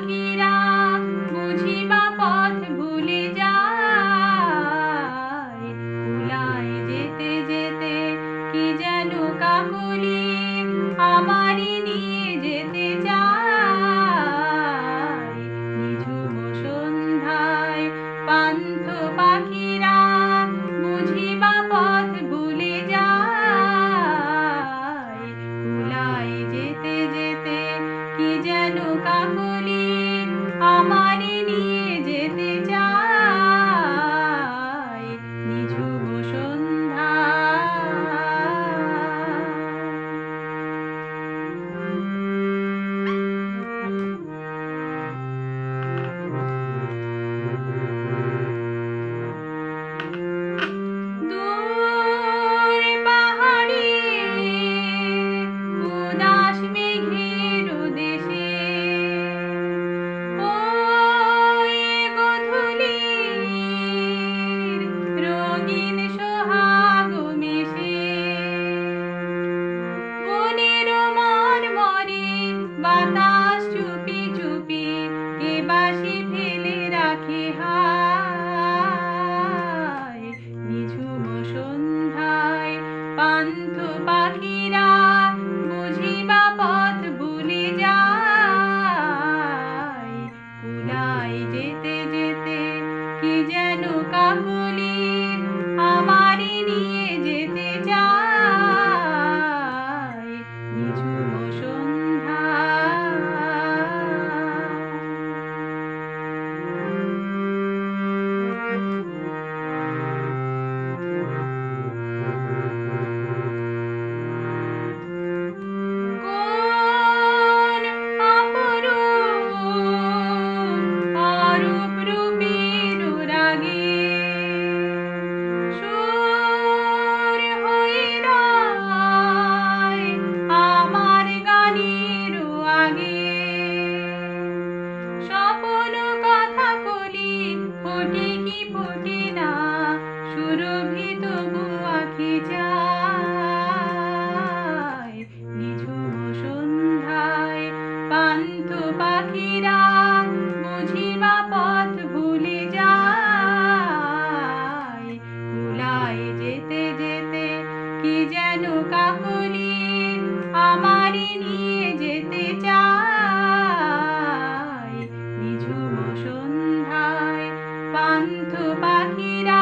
পাখিরা বুঝিবা পথ যায়। যেতে যেতে কি যেন কামুলি আমারই নিয়ে যেতে চায়। সন্ধ্যায় পান্থ পাখি কেন কাকুলি পাখিরা